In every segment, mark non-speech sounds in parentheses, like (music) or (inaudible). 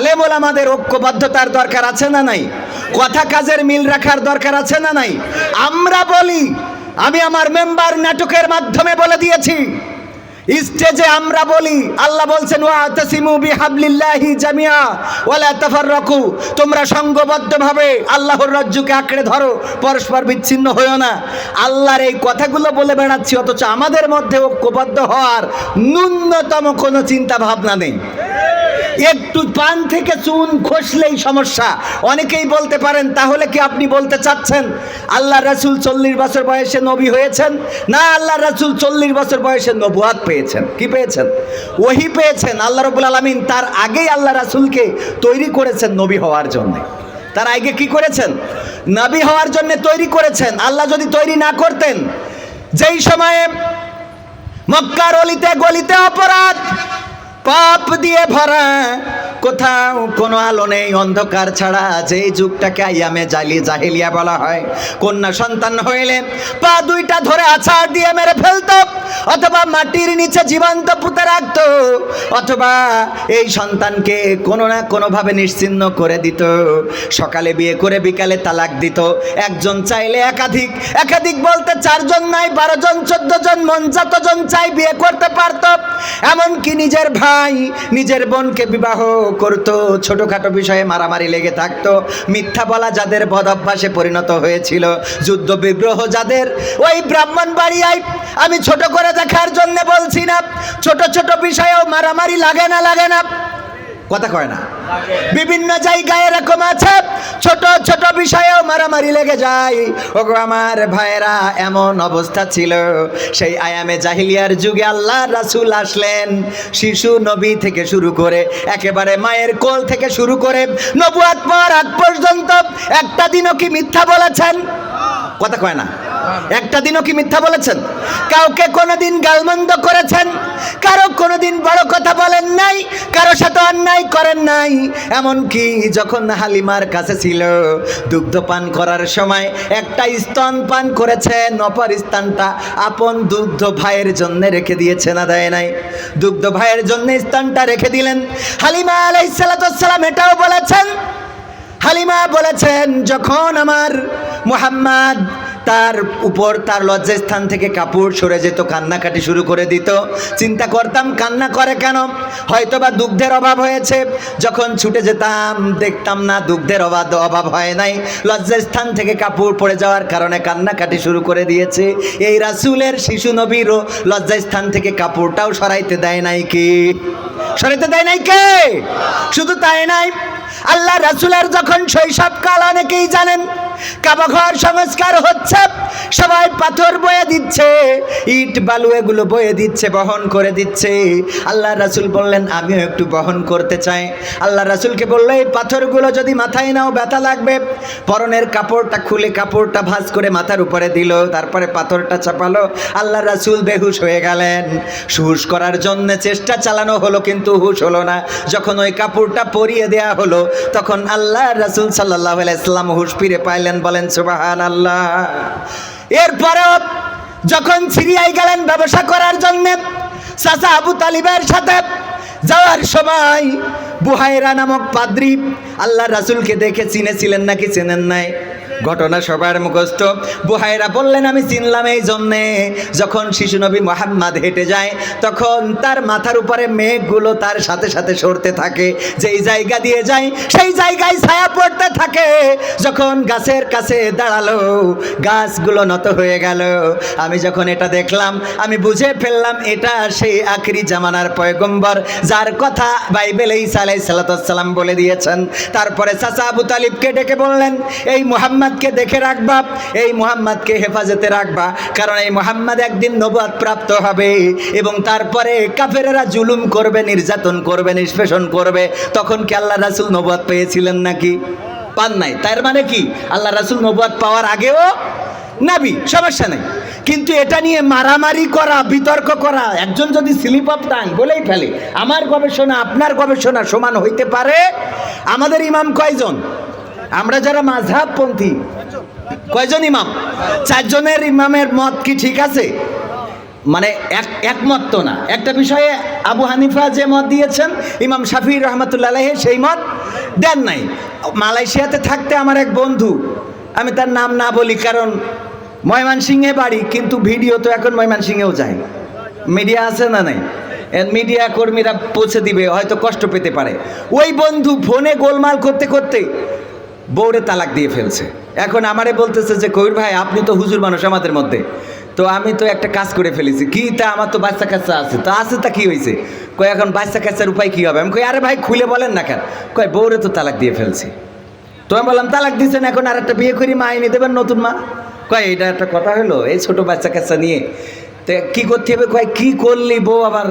আলেমোল আমাদের ঐক্যবদ্ধতার দরকার আছে না নাই? কথা কাজের মিল রাখার দরকার আছে না নাই? আমরা বলি, আমি আমার মেম্বার নাটকের মাধ্যমে বলে দিয়েছি। স্টেজে আমরা বলি, আল্লাহ বলছেন ওয়া তাসিমু বিহাবলিল্লাহি জামিয়া তোমরা সংঘবদ্ধভাবে আল্লাহর রাজ্যকে আঁকড়ে ধরো, পরস্পর বিচ্ছিন্ন হয়েও না। আল্লাহর এই কথাগুলো বলে বেড়াচ্ছি, অথচ আমাদের মধ্যে ঐক্যবদ্ধ হওয়ার ন্যূনতম কোনো চিন্তা ভাবনা নেই। একটু পান থেকে চুন খসলেই সমস্যা। অনেকেই বলতে পারেন, তাহলে কি আপনি বলতে চাচ্ছেন? আল্লাহ রাসুল চল্লিশ বছর বয়সে নবী হয়েছেন? না, আল্লাহ রাসুল চল্লিশ বছর বয়সে নবুয়াত পেয়েছেন। কি পেয়েছেন? ওহি পেয়েছেন। আল্লাহ রবুল আলমিন তার আগেই আল্লাহ রাসুলকে তৈরি করেছেন নবী হওয়ার জন্য। তার আগে কি করেছেন? নবী হওয়ার জন্য তৈরি করেছেন। আল্লাহ যদি তৈরি না করতেন, যেই সময়ে মক্কার অলিতে গলিতে অপরাধ পাপ দিয়ে ভরা। কোথাও কোনো আলো নেই, অন্ধকার ছাড়া যেই যুগটাকে আইয়ামে জালি জাহিলিয়া বলা হয়। কন্যা সন্তান হইলে পা দুইটা ধরে আছাড় দিয়ে মেরে ফেলতো, অথবা মাটির নিচে জীবন্ত পুঁতে রাখত, অথবা এই সন্তানকে কোনো না কোনোভাবে নিশ্চিন্ন করে দিত। সকালে বিয়ে করে বিকালে তালাক দিত। একজন চাইলে একাধিক একাধিক বলতে চারজন নাই বারো জন চোদ্দ জন মন যতজন চাই বিয়ে করতে পারত। এমনকি নিজের ভাই, নিজের বোনকে বিবাহ করত, ছোটোখাটো বিষয়ে মারামারি লেগে থাকতো। মিথ্যা বলা যাদের বদ অভ্যাসে পরিণত হয়েছিল। যুদ্ধ বিগ্রহ যাদের, ওই ব্রাহ্মণ বাড়িয়ায় আমি ছোট করে দেখার জন্য বলছি না। ছোট ছোট বিষয়েও মারামারি লাগে না লাগে না। কথা কয় না। বিভিন্ন জায়গায় এরকম আছে, ছোট ছোট বিষয়েও মারামারি লেগে যায়। ওগো আমার ভাইয়েরা, এমন অবস্থা ছিল। সেই আয়ামে জাহিলিয়ার যুগে আল্লাহ রাসূল আসলেন। শিশু নবী থেকে শুরু করে, একেবারে মায়ের কোল থেকে শুরু করে, নবুয়াত পাওয়ার আগ পর্যন্ত একটা দিনও কি মিথ্যা বলেছেন? কথা কয় না। একটা দিনও কি মিথ্যা বলেছেন? কাউকে কোনোদিন গালমন্দ করেছেন? কারও কোনোদিন বড় কথা বলেন নাই, কারও সাথে অন্যায় করেন নাই। এমনকি যখন হালিমার কাছে ছিল, দুগ্ধ পান করার সময় একটা স্তন পান করেছেন, অপর স্থানটা আপন দুগ্ধ ভাইয়ের জন্য রেখে দিয়েছে না দেয় নাই। দুগ্ধ ভাইয়ের জন্য স্থানটা রেখে দিলেন। হালিমা আলাইসালাম এটাও বলেছেন। হালিমা বলেছেন, যখন আমার মোহাম্মদ তার উপর তার লজ্জাস্থান থেকে কাপড় সরে যেত, কান্নাকাটি শুরু করে দিত। চিন্তা করতাম, কান্না করে কেন? হয়তো বা দুগ্ধের অভাব হয়েছে। যখন ছুটে যেতাম, দেখতাম না দুগ্ধের অভাব অভাব হয় নাই। লজ্জাস্থান থেকে কাপড় পড়ে যাওয়ার কারণে কান্নাকাটি শুরু করে দিয়েছে। এই রাসুলের শিশু নবীরও লজ্জাস্থান থেকে কাপড়টাও সরাইতে দেয় নাই কি? সরাইতে দেয় নাই কে? শুধু তাই নাই। আল্লাহ রাসুলের যখন শৈশবকাল অনেকেই জানেন কাবাঘর সংস্কার হচ্ছে। সবাই পাথর বয়ে দিচ্ছে, ইট বালু এগুলো বয়ে দিচ্ছে, বহন করে দিচ্ছে। আল্লাহ রাসুল বললেন, আমিও একটু বহন করতে চাই। আল্লাহ রাসুলকে বলল, এই পাথরগুলো যদি মাথায় নাও, ব্যথা লাগবে। পরনের কাপড়টা খুলে কাপড়টা ভাঁজ করে মাথার উপরে দিল, তারপরে পাথরটা চাপালো। আল্লাহ রাসুল বেহুশ হয়ে গেলেন। হুশ করার জন্য চেষ্টা চালানো হলো, কিন্তু হুশ হলো না। যখন ওই কাপড়টা পরিয়ে দেয়া হলো, তখন আল্লাহ রাসুল সাল্লাহ ইসলাম হুশ ফিরে পাইলেন। বলেন সুবাহান আল্লাহ এরপরেও যখন সিরিয়ায় গেলেন ব্যবসা করার জন্য, চাচা আবু তালিবের সাথে যাওয়ার সময় বুহাইরা নামক পাদ্রী আল্লাহ রাসুলকে দেখে চিনেছিলেন নাকি চেনেন নাই? ঘটনা সবার মুখস্থ। বুহাইরা বললেন, আমি চিনলাম এই জন্যে। যখন শিশু নবী মোহাম্মদ হেঁটে যায়, তখন তার মাথার উপরে মেঘগুলো তার সাথে সাথে সরতে থাকে। যেই জায়গা দিয়ে যায়, সেই জায়গায় ছায়া পড়তে থাকে। যখন গাছের কাছে দাঁড়াল, গাছগুলো নত হয়ে গেল। আমি যখন এটা দেখলাম, আমি বুঝে ফেললাম, এটা সেই আখরি জামানার পয়গম্বর, যার কথা বাইবেল ঈসা আলাই সালাতাম বলে দিয়েছেন। তারপরে চাচা আবু তালিবকে ডেকে বললেন, এই মুহাম্মদকে দেখে রাখবা, এই মুহাম্মদকে হেফাজতে রাখবা, কারণ এই মুহাম্মদ একদিন নবাদ প্রাপ্ত হবে এবং তারপরে কাফেরেরা জুলুম করবে, নির্যাতন করবে, নিষ্পেষণ করবে। তখন কি আল্লাহ রাসুল নবাদ পেয়েছিলেন নাকি? পান নাই। তার মানে কি? আল্লাহ রাসুল নবাদ পাওয়ার আগেও নাবি, সমস্যা নেই। কিন্তু এটা নিয়ে মারামারি করা, বিতর্ক করা, একজন যদি স্লিপ অফ টাং বলেই ফেলে, আমার গবেষণা, আপনার গবেষণা সমান হইতে পারে? আমাদের ইমাম কয়জন? আমরা যারা মাঝহাবপন্থী, কয়জন ইমাম? চারজনের ইমামের মত কি ঠিক আছে? মানে এক, একমত তো না। একটা বিষয়ে আবু হানিফা যে মত দিয়েছেন, ইমাম শাফি রহমতুল্লাহ সেই মত দেন নাই। মালয়েশিয়াতে থাকতে আমার এক বন্ধু, আমি তার নাম না বলি কারণ ময়মনসিংহে বাড়ি, কিন্তু ভিডিও তো এখন ময়মনসিংহেও যায়। মিডিয়া আছে না নাই? মিডিয়া কর্মীরা পৌঁছে দিবে, হয়তো কষ্ট পেতে পারে। ওই বন্ধু ফোনে গোলমাল করতে করতে বউরে তালাক দিয়ে ফেলছে। এখন আমারে বলতেছে যে, কবির ভাই, আপনি তো হুজুর মানুষ আমাদের মধ্যে। তো আমি তো একটা কাজ করে ফেলেছি। কি তা আমার তো বাচ্চা কাচ্চা আছে? তো আছে তা কি হয়েছে কই এখন বাচ্চা কাচ্চার উপায় কি হবে? আমি কই, আরে ভাই, খুলে বলেন না কেন? কয়, বউরে তো তালাক দিয়ে ফেলছি। তো আমি বললাম, তালাক দিয়েছেন এখন আর একটা বিয়ে করি, মা এনে দেবেন নতুন মা? কয়, এটা একটা কথা হলো, এই ছোট বাচ্চা কাচ্চা নিয়ে তো কী করতে হবে? কয়, কী করলি বউ আবার?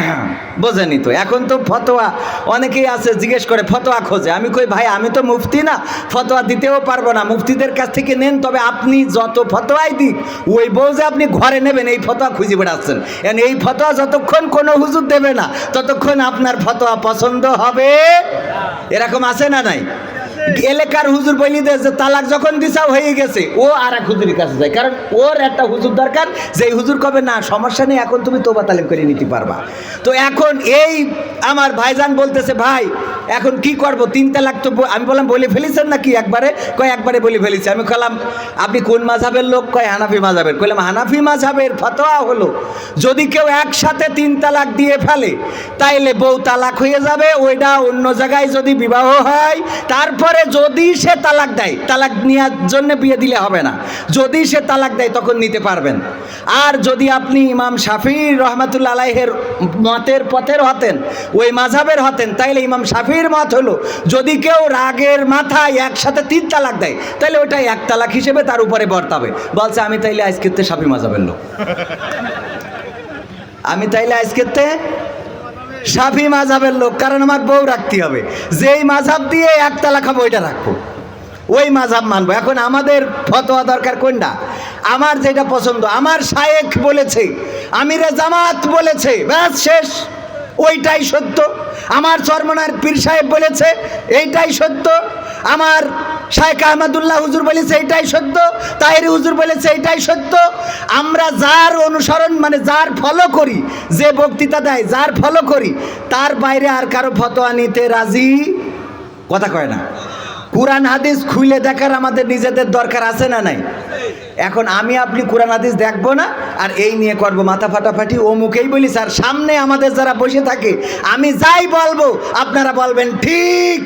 (clears throat) বোঝেনি তো। এখন তো ফতোয়া অনেকেই আছে, জিজ্ঞেস করে, ফতোয়া খোঁজে? আমি কই, ভাই, আমি তো মুফতি না, ফতোয়া দিতেও পারব না। মুফতিদের কাছ থেকে নেন, তবে আপনি যত ফতোয়াই দিক, ওই বউ যে আপনি ঘরে নেবেন, এই ফতোয়া খুঁজে বেড়াচ্ছেন। And এই ফতোয়া যতক্ষণ কোনো হুজুর দেবে না, ততক্ষণ আপনার ফতোয়া পছন্দ হবে। এরকম আছে না নাই? এলাকার হুজুর বলি দে যে তালাক যখন দিশাও হয়ে গেছে, ও আর এক হুজুরের কাছে যায়। কারণ ওর একটা হুজুর দরকার যে হুজুর কবে, না, সমস্যা নেই, এখন তুমি তোবা তালিম করে নিতে পারবা। তো এখন এই আমার ভাইজান বলতেছে, ভাই, এখন কি করব? তিন তালাক তো আমি বললাম, বলে ফেলেছেন নাকি একবারে? কয়, একবারে বলে ফেলেছি। আমি কলাম আপনি কোন মাঝাবের লোক? কয়, হানাফি মাঝাবের। কইলাম, হানাফি মাঝাবের ফতোয়া হলো, যদি কেউ একসাথে তিন তালাক দিয়ে ফেলে, তাইলে বউ তালাক হয়ে যাবে, ওইটা অন্য জায়গায় যদি বিবাহ হয়, তারপরে যদি সে তালাক দেয়, তালাক নেওয়ার জন্য বিয়ে দিলে হবে না। যদি সে তালাক দেয়, তখন নিতে পারবেন। আর যদি আপনি ইমাম শাফি রহমাতুল্লা আলাইহের মতের পথের হতেন, ওই মাঝাবের হতেন, তাইলে ইমাম শাফির মত হলো, যদি কেউ রাগের মাথায় একসাথে তিন তালাক দেয় তাহলে ওটা এক তালাক হিসেবে তার উপরে বর্তাবে। বলছে, আমি তাইলে আজকের শাফি মাঝাবের লোক। আমি তাইলে আজকের সাফি মাঝাবের লোক, কারণ আমার বউ রাখতে হবে। যেই মাঝাব দিয়ে একতলা খাব, ওইটা রাখব। ওই মাঝাব মানবো। এখন আমাদের ফতোয়া দরকার কোনটা? আমার যেটা পছন্দ, আমার শায়েক বলেছে, আমিরে জামাত বলেছে, ব্যাস, শেষ। ওইটাই সত্য। আমার চরমনার পীর সাহেব বলেছে, এইটাই সত্য। আমার শায়েখ আহমদুল্লাহ হুজুর বলেছে এইটাই সত্য, তাহেরি হুজুর বলেছে এইটাই সত্য। আমরা যার অনুসরণ মানে যার ফলো করি, যে বক্তৃতা দেয়, যার ফলো করি, তার বাইরে আর কারও ফতোয়া নিতে রাজি কথা কয় না। কোরআন, হাদিস খুলে দেখার আমাদের নিজেদের দরকার আছে না নাই? এখন আমি, আপনি কোরআন, হাদিস দেখব না, আর এই নিয়ে করব মাথা ফাটাফাটি ও মুখেই বলি, স্যার, সামনে আমাদের যারা বসে থাকে, আমি যাই বলব, আপনারা বলবেন ঠিক।